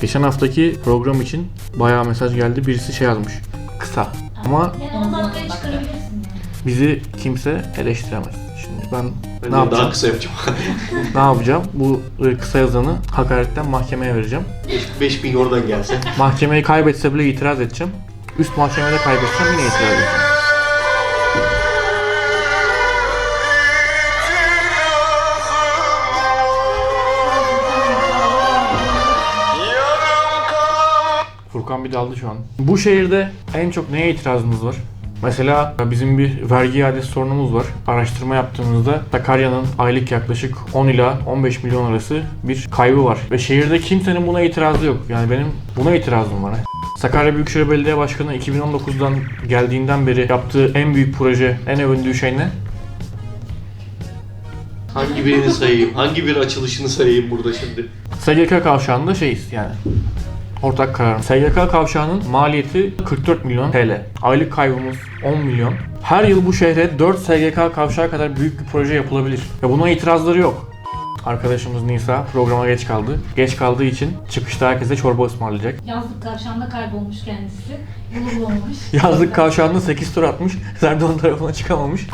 Geçen haftaki program için bayağı mesaj geldi. Birisi şey yazmış. Kısa. Ama Yani çıkarabilirsin bizi kimse eleştiremez. Şimdi ben Ben ne yapacağım? daha kısa yapacağım. Ne yapacağım? Bu e, kısa yazanı hakaretten mahkemeye vereceğim. 5000 oradan gelse. Mahkemeyi kaybetse bile itiraz edeceğim. Üst mahkemede kaybetsem yine itiraz edeceğim. Furkan bir daldı şu an. Bu şehirde en çok neye itirazınız var? Mesela bizim bir vergi iadesi sorunumuz var. Araştırma yaptığımızda Sakarya'nın aylık yaklaşık 10 ila 15 milyon arası bir kaybı var. Ve şehirde kimsenin buna itirazı yok. Yani benim buna itirazım var. Sakarya Büyükşehir Belediye Başkanı 2019'dan geldiğinden beri yaptığı en büyük proje, en övündüğü şey ne? Hangi birini sayayım? Hangi bir açılışını sayayım burada şimdi? SGK kavşağında şeyiz yani. Ortak kararım. SGK kavşağının maliyeti 44 milyon TL. Aylık kaybımız 10 milyon. Her yıl bu şehre 4 SGK kavşağı kadar büyük bir proje yapılabilir. Ve buna itirazları yok. Arkadaşımız Nisa programa geç kaldı. Geç kaldığı için çıkışta herkese çorba ısmarlayacak. Yazlık kavşağında kaybolmuş kendisi. Yolu bulamamış. Yazlık kavşağında 8 tur atmış. Erdoğan tarafına çıkamamış.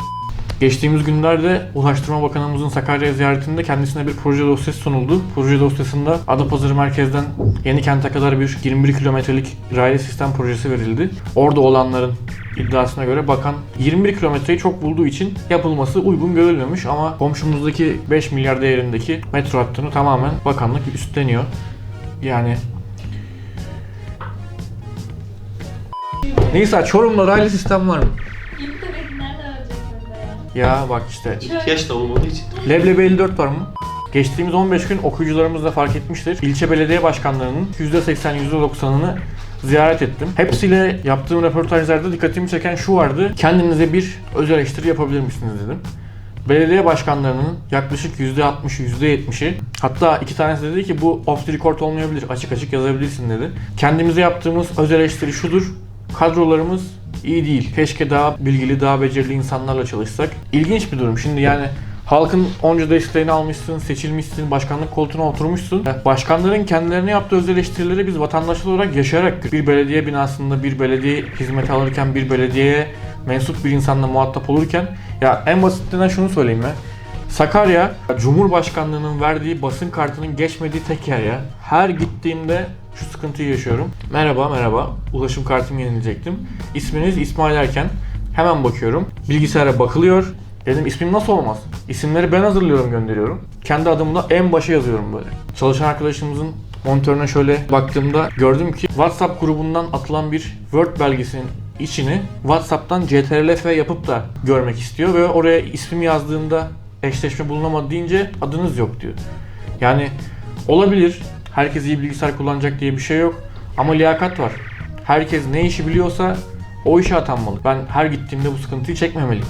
Geçtiğimiz günlerde Ulaştırma Bakanımızın Sakarya ziyaretinde kendisine bir proje dosyası sunuldu. Proje dosyasında Adapazarı merkezden Yenikent'e kadar bir 21 kilometrelik raylı sistem projesi verildi. Orada olanların iddiasına göre bakan 21 kilometreyi çok bulduğu için yapılması uygun görülmemiş ama komşumuzdaki 5 milyar değerindeki metro hattını tamamen bakanlık üstleniyor. Yani Neyse Çorum'da raylı sistem var mı? Ya? Bak işte İhtiyaç da olmadığı için. Leblebi 54 var mı? Geçtiğimiz 15 gün okuyucularımız da fark etmiştir. İlçe belediye başkanlarının %80 %90'ını ziyaret ettim. Hepsiyle yaptığım röportajlarda dikkatimi çeken şu vardı. Kendinize bir öz eleştiri yapabilir misiniz dedim. Belediye başkanlarının yaklaşık %60, %70'i hatta iki tanesi dedi ki bu off the record olmayabilir, açık açık yazabilirsin dedi. Kendimize yaptığımız öz eleştiri şudur. Kadrolarımız iyi değil. Keşke daha bilgili, daha becerili insanlarla çalışsak. İlginç bir durum. Şimdi yani halkın onca desteğini almışsın, seçilmişsin, başkanlık koltuğuna oturmuşsun. Başkanların kendilerine yaptığı öz eleştirileri biz vatandaşlar olarak yaşayarak bir belediye binasında bir belediye hizmeti alırken bir belediyeye mensup bir insanla muhatap olurken ya en basitinden şunu söyleyeyim ya. Sakarya Cumhurbaşkanlığının verdiği basın kartının geçmediği tek yer ya. Her gittiğimde sıkıntıyı yaşıyorum. Merhaba merhaba. Ulaşım kartımı yenilecektim. İsminiz İsmail Erken. Hemen bakıyorum. Bilgisayara bakılıyor. Dedim ismim nasıl olmaz? İsimleri ben hazırlıyorum gönderiyorum. Kendi adımla en başa yazıyorum böyle. Çalışan arkadaşımızın monitörüne şöyle baktığımda gördüm ki WhatsApp grubundan atılan bir Word belgesinin içini WhatsApp'tan CTRL-F yapıp da görmek istiyor ve oraya ismimi yazdığımda eşleşme bulunamadı deyince adınız yok diyor. Yani olabilir. Herkes iyi bilgisayar kullanacak diye bir şey yok. Ama liyakat var. Herkes ne işi biliyorsa o işe atanmalı. Ben her gittiğimde bu sıkıntıyı çekmemeliyim.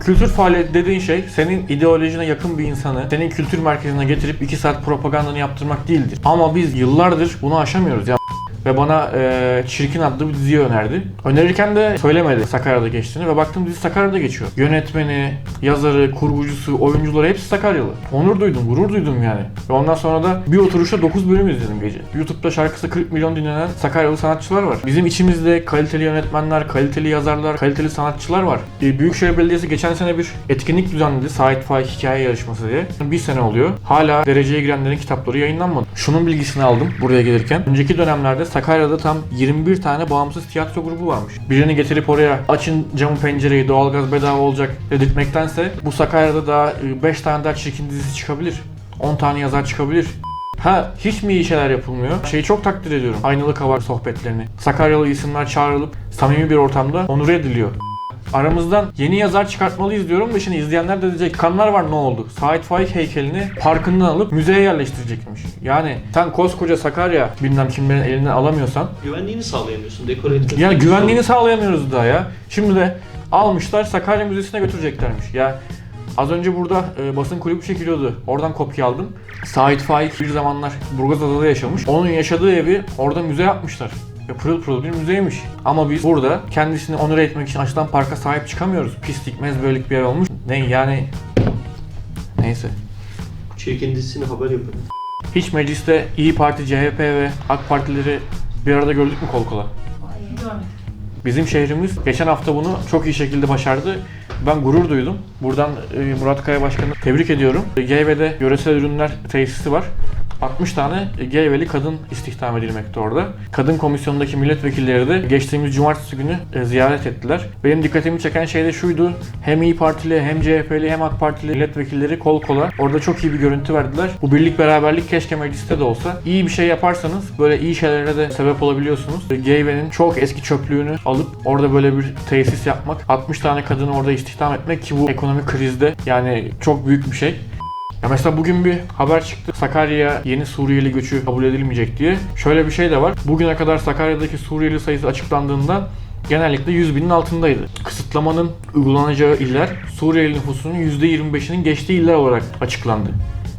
Kültür faaliyeti dediğin şey senin ideolojine yakın bir insanı senin kültür merkezine getirip 2 saat propagandanı yaptırmak değildir. Ama biz yıllardır bunu aşamıyoruz ya. Ve bana e, Çirkin adlı bir diziyi önerdi. Önerirken de söylemedi Sakarya'da geçtiğini ve baktım dizi Sakarya'da geçiyor. Yönetmeni, yazarı, kurgucusu, oyuncuları hepsi Sakaryalı. Onur duydum, gurur duydum yani. Ve ondan sonra da bir oturuşta 9 bölüm izledim gece. YouTube'da şarkısı 40 milyon dinlenen Sakaryalı sanatçılar var. Bizim içimizde kaliteli yönetmenler, kaliteli yazarlar, kaliteli sanatçılar var. E, Büyükşehir Belediyesi geçen sene bir etkinlik düzenledi. Sait Faik Hikaye Yarışması diye. Bir sene oluyor. Hala dereceye girenlerin kitapları yayınlanmadı. Şunun bilgisini aldım buraya gelirken. Önceki dönemlerde Sakarya'da tam 21 tane bağımsız tiyatro grubu varmış. Birini getirip oraya açın camı pencereyi doğalgaz bedava olacak dedirtmektense bu Sakarya'da daha 5 tane daha çirkin dizisi çıkabilir. 10 tane yazar çıkabilir. Ha hiç mi iyi şeyler yapılmıyor? Şeyi çok takdir ediyorum. Aynalı kavar sohbetlerini. Sakaryalı isimler çağrılıp samimi bir ortamda onur ediliyor. Aramızdan yeni yazar çıkartmalıyız diyorum ve şimdi izleyenler de diyecek kanlar var ne oldu? Sait Faik heykelini parkından alıp müzeye yerleştirecekmiş. Yani sen koskoca Sakarya bilmem kimlerin elinden alamıyorsan Güvenliğini sağlayamıyorsun. Dekore etmek. yani güvenliğini sağlayamıyoruz daha ya. Şimdi de almışlar Sakarya Müzesi'ne götüreceklermiş. Ya az önce burada e, basın kulübü çekiliyordu. Oradan kopya aldım. Sait Faik bir zamanlar Burgazada'da yaşamış. Onun yaşadığı evi orada müze yapmışlar. Ve pırıl pırıl bir müzeymiş. Ama biz burada kendisini onur etmek için açılan parka sahip çıkamıyoruz. Pislik, mezbörlük bir yer olmuş. Ne yani... Neyse. Çirkin dizisini haber yapın. Hiç mecliste İyi Parti, CHP ve AK Partileri bir arada gördük mü kol kola? Görmedim. Bizim şehrimiz geçen hafta bunu çok iyi şekilde başardı. Ben gurur duydum. Buradan e, Murat Kaya Başkanı tebrik ediyorum. E, Geyve'de yöresel ürünler tesisi var. 60 tane Geyveli kadın istihdam edilmekte orada. Kadın komisyonundaki milletvekilleri de geçtiğimiz cumartesi günü e, ziyaret ettiler. Benim dikkatimi çeken şey de şuydu. Hem İyi Partili hem CHP'li hem AK Partili milletvekilleri kol kola. Orada çok iyi bir görüntü verdiler. Bu birlik beraberlik keşke mecliste de olsa. İyi bir şey yaparsanız böyle iyi şeylere de sebep olabiliyorsunuz. Geyve'nin çok eski çöplüğünü alıp orada böyle bir tesis yapmak, 60 tane kadını orada istihdam etmek ki bu ekonomik krizde yani çok büyük bir şey. Ya mesela bugün bir haber çıktı. Sakarya'ya yeni Suriyeli göçü kabul edilmeyecek diye. Şöyle bir şey de var. Bugüne kadar Sakarya'daki Suriyeli sayısı açıklandığında genellikle 100 binin altındaydı. Kısıtlamanın uygulanacağı iller Suriyeli nüfusunun %25'inin geçtiği iller olarak açıklandı.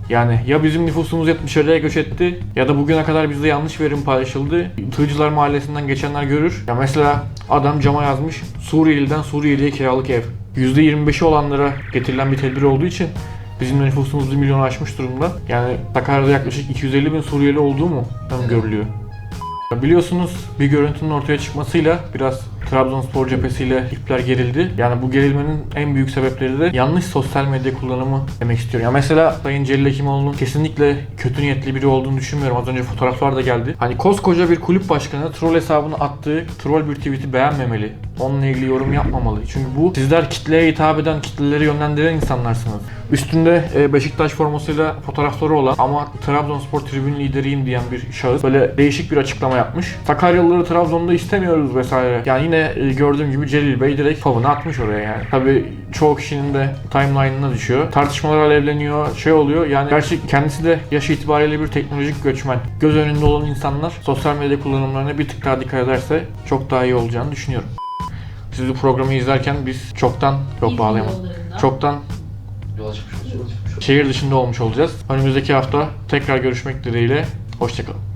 Yani ya bizim nüfusumuz 70'lere göç etti ya da bugüne kadar bizde yanlış verim paylaşıldı. Tığcılar Mahallesi'nden geçenler görür. Ya mesela adam cama yazmış Suriyeli'den Suriyeli'ye kiralık ev. %25'i olanlara getirilen bir tedbir olduğu için Bizim nüfusumuz 1 milyonu aşmış durumda. Yani Sakarya'da yaklaşık 250 bin Suriyeli olduğu mu öngörülüyor. Biliyorsunuz bir görüntünün ortaya çıkmasıyla biraz Trabzonspor cephesiyle ipler gerildi. Yani bu gerilmenin en büyük sebepleri de yanlış sosyal medya kullanımı demek istiyorum. Ya mesela Sayın Celil Hekimoğlu'nun kesinlikle kötü niyetli biri olduğunu düşünmüyorum. Az önce fotoğraflar da geldi. Hani koskoca bir kulüp başkanı troll hesabını attığı troll bir tweet'i beğenmemeli. Onunla ilgili yorum yapmamalı. Çünkü bu sizler kitleye hitap eden, kitleleri yönlendiren insanlarsınız. Üstünde e, Beşiktaş formasıyla fotoğrafları olan ama Trabzonspor tribün lideriyim diyen bir şahıs böyle değişik bir açıklama yapmış. Sakaryalıları Trabzon'da istemiyoruz vesaire. Yani yine e, gördüğüm gibi Celil Bey direkt favını atmış oraya yani. Tabii çoğu kişinin de timeline'ına düşüyor. Tartışmalar alevleniyor, şey oluyor. Yani gerçi kendisi de yaş itibariyle bir teknolojik göçmen. Göz önünde olan insanlar sosyal medya kullanımlarına bir tık daha dikkat ederse çok daha iyi olacağını düşünüyorum. Siz bu programı izlerken biz çoktan yok yollarında. Çoktan Yola çıkmış olacağız. şehir dışında olmuş olacağız. Önümüzdeki hafta tekrar görüşmek dileğiyle. Hoşçakalın.